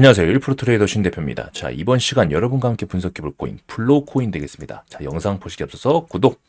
안녕하세요. 1프로 트레이더 신 대표입니다. 자, 이번 시간 여러분과 함께 분석해 볼 코인, 플로우 코인 되겠습니다. 자, 영상 보시기 앞서서 구독,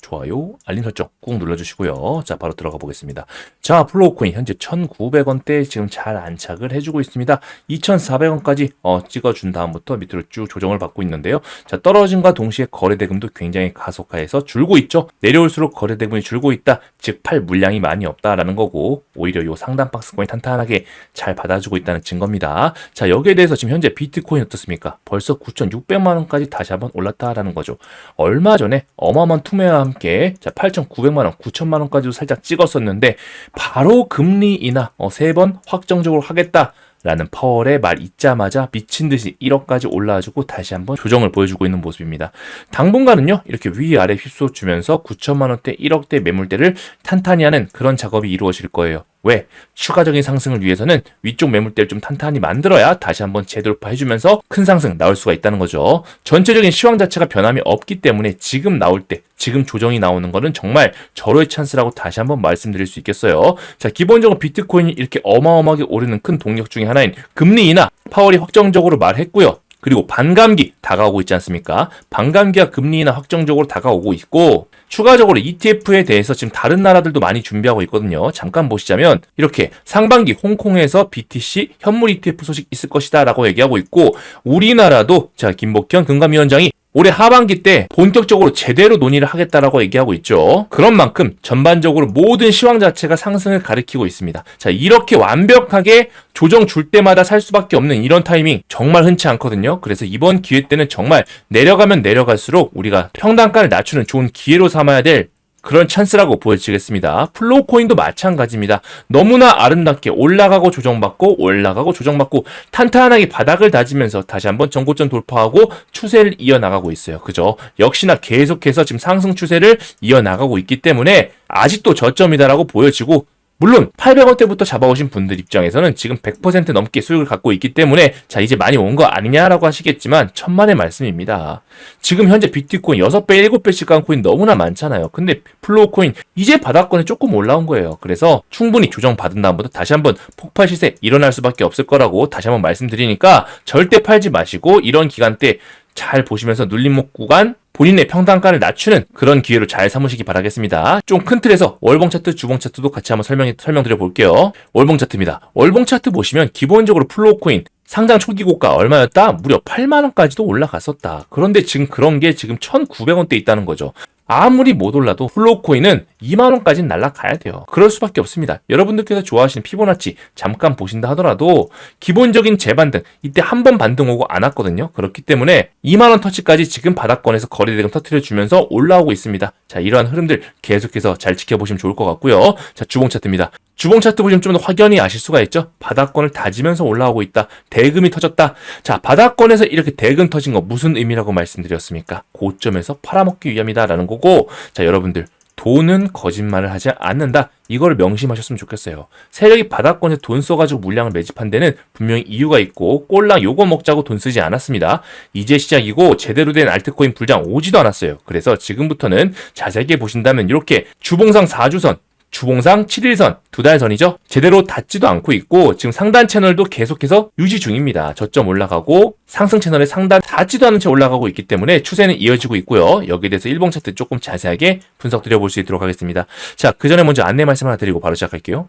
좋아요, 알림 설정 꾹 눌러주시고요. 자, 바로 들어가 보겠습니다. 자, 플로우 코인 현재 1,900원대 지금 잘 안착을 해주고 있습니다. 2,400원까지 어, 찍어준 다음부터 밑으로 쭉 조정을 받고 있는데요. 자, 떨어짐과 동시에 거래대금도 굉장히 가속화해서 줄고 있죠. 내려올수록 거래대금이 줄고 있다. 즉, 팔 물량이 많이 없다라는 거고, 오히려 요 상단 박스 코인 탄탄하게 잘 받아주고 있다는 증거입니다. 자, 여기에 대해서 지금 현재 비트코인 어떻습니까? 벌써 9,600만원까지 다시 한번 올랐다라는 거죠. 얼마 전에 어마어마한 투매와 함께 자 8,900만 원, 9천만 원까지도 살짝 찍었었는데 바로 금리 인하 어, 세 번 확정적으로 하겠다. 라는 파월의 말 있자마자 미친 듯이 1억까지 올라와주고 다시 한번 조정을 보여주고 있는 모습입니다. 당분간은요 이렇게 위아래 휩쓸어 주면서 9천만 원대, 1억대 매물대를 탄탄히 하는 그런 작업이 이루어질 거예요. 왜? 추가적인 상승을 위해서는 위쪽 매물대를 좀 탄탄히 만들어야 다시 한번 재돌파해주면서 큰 상승 나올 수가 있다는 거죠. 전체적인 시황 자체가 변함이 없기 때문에 지금 나올 때, 지금 조정이 나오는 거는 정말 절호의 찬스라고 다시 한번 말씀드릴 수 있겠어요. 자, 기본적으로 비트코인이 이렇게 어마어마하게 오르는 큰 동력 중에 하나인 금리 인하, 파월이 확정적으로 말했고요. 그리고 반감기 다가오고 있지 않습니까? 반감기와 금리 인하 확정적으로 다가오고 있고 추가적으로 ETF에 대해서 지금 다른 나라들도 많이 준비하고 있거든요. 잠깐 보시자면 이렇게 상반기 홍콩에서 BTC 현물 ETF 소식 있을 것이다 라고 얘기하고 있고 우리나라도 자 김복현 금감위원장이 올해 하반기 때 본격적으로 제대로 논의를 하겠다라고 얘기하고 있죠. 그런 만큼 전반적으로 모든 시황 자체가 상승을 가리키고 있습니다. 자, 이렇게 완벽하게 조정 줄 때마다 살 수밖에 없는 이런 타이밍 정말 흔치 않거든요. 그래서 이번 기회 때는 정말 내려가면 내려갈수록 우리가 평단가를 낮추는 좋은 기회로 삼 아야 될 그런 찬스라고 보여지겠습니다. 플로우 코인도 마찬가지입니다. 너무나 아름답게 올라가고 조정받고 올라가고 조정받고 탄탄하게 바닥을 다지면서 다시 한번 전고점 돌파하고 추세를 이어나가고 있어요. 그죠? 역시나 계속해서 지금 상승 추세를 이어나가고 있기 때문에 아직도 저점이다라고 보여지고 물론 800원대부터 잡아오신 분들 입장에서는 지금 100% 넘게 수익을 갖고 있기 때문에 자 이제 많이 온 거 아니냐라고 하시겠지만 천만의 말씀입니다. 지금 현재 비트코인 6배, 7배씩 간 코인 너무나 많잖아요. 근데 플로우 코인 이제 바닥권에 조금 올라온 거예요. 그래서 충분히 조정 받은 다음부터 다시 한번 폭발 시세 일어날 수밖에 없을 거라고 다시 한번 말씀드리니까 절대 팔지 마시고 이런 기간 때 잘 보시면서 눌림목 구간 본인의 평단가를 낮추는 그런 기회로 잘 삼으시기 바라겠습니다. 좀 큰 틀에서 월봉 차트, 주봉 차트도 같이 한번 설명, 설명드려 볼게요. 월봉 차트입니다. 월봉 차트 보시면 기본적으로 플로우 코인 상장 초기 고가 얼마였다? 무려 8만원까지도 올라갔었다. 그런데 지금 그런 게 지금 1,900원대 있다는 거죠. 아무리 못 올라도 플로우 코인은 2만원까지는 날라가야 돼요. 그럴 수밖에 없습니다. 여러분들께서 좋아하시는 피보나치 잠깐 보신다 하더라도 기본적인 재반등 이때 한 번 반등 오고 안 왔거든요. 그렇기 때문에 2만원 터치까지 지금 바닥권에서 거래대금 터트려 주면서 올라오고 있습니다. 자, 이러한 흐름들 계속해서 잘 지켜보시면 좋을 것 같고요. 자, 주봉 차트입니다. 주봉 차트 보시면 좀 더 확연히 아실 수가 있죠. 바닥권을 다지면서 올라오고 있다. 대금이 터졌다. 자, 바닥권에서 이렇게 대금 터진 거 무슨 의미라고 말씀드렸습니까? 고점에서 팔아먹기 위함이다라는 거고, 자, 여러분들 돈은 거짓말을 하지 않는다. 이걸 명심하셨으면 좋겠어요. 세력이 바닥권에 돈 써가지고 물량을 매집한 데는 분명히 이유가 있고 꼴랑 요거 먹자고 돈 쓰지 않았습니다. 이제 시작이고 제대로 된 알트코인 불장 오지도 않았어요. 그래서 지금부터는 자세하게 보신다면 이렇게 주봉상 4주선 주봉상 7일선, 두 달선이죠. 제대로 닿지도 않고 있고 지금 상단 채널도 계속해서 유지 중입니다. 저점 올라가고 상승 채널의 상단 닿지도 않은 채 올라가고 있기 때문에 추세는 이어지고 있고요. 여기에 대해서 일봉 차트 조금 자세하게 분석 드려볼 수 있도록 하겠습니다. 자, 그 전에 먼저 안내 말씀 하나 드리고 바로 시작할게요.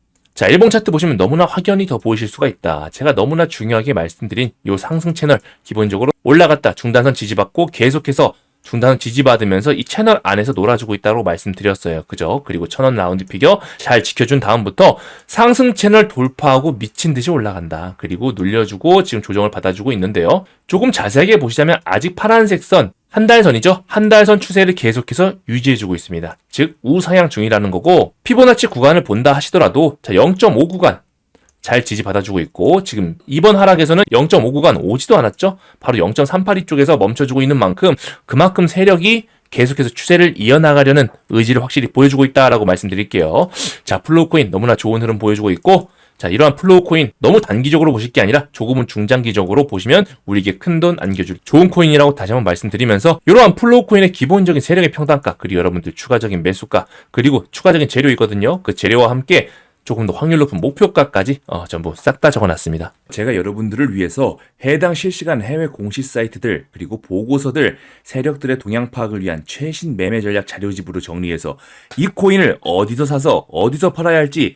자, 일봉 차트 보시면 너무나 확연히 더 보이실 수가 있다. 제가 너무나 중요하게 말씀드린 요 상승 채널 기본적으로 올라갔다 중단선 지지받고 계속해서 중단선 지지받으면서 이 채널 안에서 놀아주고 있다고 말씀드렸어요. 그죠? 그리고 천원 라운드 피겨 잘 지켜준 다음부터 상승 채널 돌파하고 미친 듯이 올라간다. 그리고 눌려주고 지금 조정을 받아주고 있는데요. 조금 자세하게 보시자면 아직 파란색 선 한 달선이죠. 한 달선 추세를 계속해서 유지해주고 있습니다. 즉 우상향 중이라는 거고 피보나치 구간을 본다 하시더라도 자 0.5 구간 잘 지지 받아주고 있고 지금 이번 하락에서는 0.5 구간 오지도 않았죠. 바로 0.382 쪽에서 멈춰주고 있는 만큼 그만큼 세력이 계속해서 추세를 이어나가려는 의지를 확실히 보여주고 있다라고 말씀드릴게요. 자 플로우코인 너무나 좋은 흐름 보여주고 있고 자, 이러한 플로우 코인 너무 단기적으로 보실 게 아니라 조금은 중장기적으로 보시면 우리에게 큰 돈 안겨줄 좋은 코인이라고 다시 한번 말씀드리면서 이러한 플로우 코인의 기본적인 세력의 평단가 그리고 여러분들 추가적인 매수가 그리고 추가적인 재료 있거든요. 그 재료와 함께 조금 더 확률 높은 목표가까지 어, 전부 싹 다 적어놨습니다. 제가 여러분들을 위해서 해당 실시간 해외 공시 사이트들 그리고 보고서들 세력들의 동향 파악을 위한 최신 매매 전략 자료집으로 정리해서 이 코인을 어디서 사서 어디서 팔아야 할지